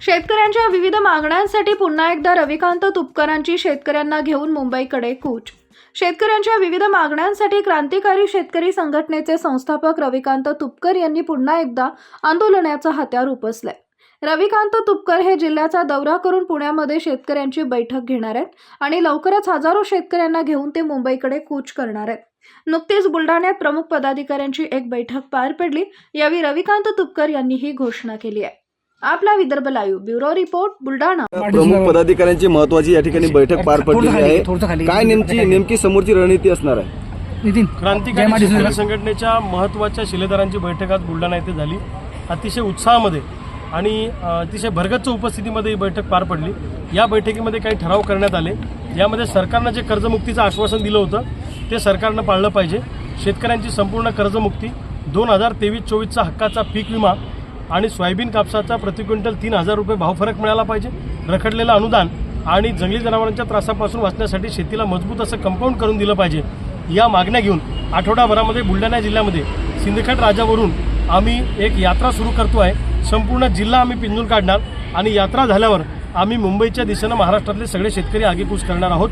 शेतकऱ्यांच्या विविध मागण्यांसाठी पुन्हा एकदा रविकांत तुपकरांची शेतकऱ्यांना घेऊन मुंबईकडे कूच. शेतकऱ्यांच्या विविध मागण्यांसाठी क्रांतिकारी शेतकरी संघटनेचे संस्थापक रविकांत तुपकर यांनी पुन्हा एकदा आंदोलनाचं हत्यार उपसलंय रविकांत तुपकर हे जिल्ह्याचा दौरा करून पुण्यामध्ये शेतकऱ्यांची बैठक घेणार आहेत आणि लवकरच हजारो शेतकऱ्यांना घेऊन ते मुंबईकडे कूच करणार आहेत. नुकतीच बुलढाण्यात प्रमुख पदाधिकाऱ्यांची एक बैठक पार पडली. यावेळी रविकांत तुपकर यांनी ही घोषणा केली आहे. आपला Vidarbha live bureau report Buldhana. प्रमुख पदाधिकाऱ्यांची महत्वाची या ठिकाणी बैठक पार खाली, आहे. काय नेमकी नेमकी समोरची रणनीती असणार आहे? नितीन क्रांतिकारी शेतकरी. संघटनेच्या महत्त्वाच्या शिलेदारांची बैठक आज बुलढाणा येथे झाली. अतिशय उत्साहामध्ये आणि अतिशय भरगच्च उपस्थितीमध्ये ही बैठक पार पडली. या बैठकीमध्ये काही ठराव करण्यात आले. यामध्ये सरकारनं जे कर्जमुक्तीचं आश्वासन दिलं होतं ते सरकारनं पाळलं पाहिजे. शेतकऱ्यांची संपूर्ण कर्जमुक्ती दोन हजार तेवीस चोवीसचा हक्काचा पीक विमा आणि सोयाबीन कापसाचा प्रति क्विंटल तीन हजार रुपये भावफरक मिळाला पाहिजे. रखडलेलं अनुदान आणि जंगली जनावरांच्या त्रासापासून वाचण्यासाठी शेतीला मजबूत असं कंपाऊंड करून दिलं पाहिजे. या मागण्या घेऊन आठवडाभरामध्ये बुलढाणा जिल्ह्यामध्ये सिंदखेड राजावरून आम्ही एक यात्रा सुरू करतो आहे. संपूर्ण जिल्हा आम्ही पिंजून काढणार आणि यात्रा झाल्यावर आम्ही मुंबईच्या दिशेनं महाराष्ट्रातले सगळे शेतकरी आगेकूच करणार आहोत.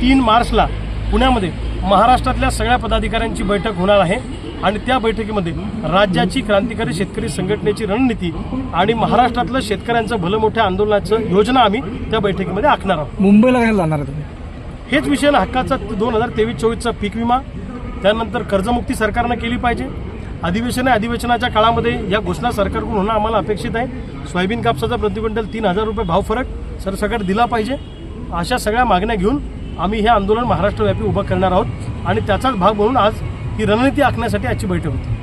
तीन मार्चला पुण्यामध्ये महाराष्ट्रातल्या सगळ्या पदाधिकाऱ्यांची बैठक होणार आहे. आणि त्या बैठकीमध्ये राज्याची क्रांतिकारी शेतकरी संघटनेची रणनीती आणि महाराष्ट्रातलं शेतकऱ्यांचं भलं मोठ्या आंदोलनाचं योजना आम्ही त्या बैठकीमध्ये आखणार आहोत. मुंबईला कशाला जाणार हेच विषय ना हक्काचा दोन हजार तेवीस चोवीसचा पीक विमा त्यानंतर कर्जमुक्ती सरकारनं केली पाहिजे. अधिवेशन आहे अधिवेशनाच्या काळामध्ये या घोषणा सरकारकडून होणं आम्हाला अपेक्षित आहे. सोयाबीन कापसाचा प्रति क्विंटल तीन हजार रुपये भाव फरक सरसकट दिला पाहिजे. अशा सगळ्या मागण्या घेऊन आम्ही हे आंदोलन महाराष्ट्रव्यापी उभं करणार आहोत. आणि त्याचाच भाग म्हणून आज ही रणनीती आखण्यासाठी आजची बैठक होती.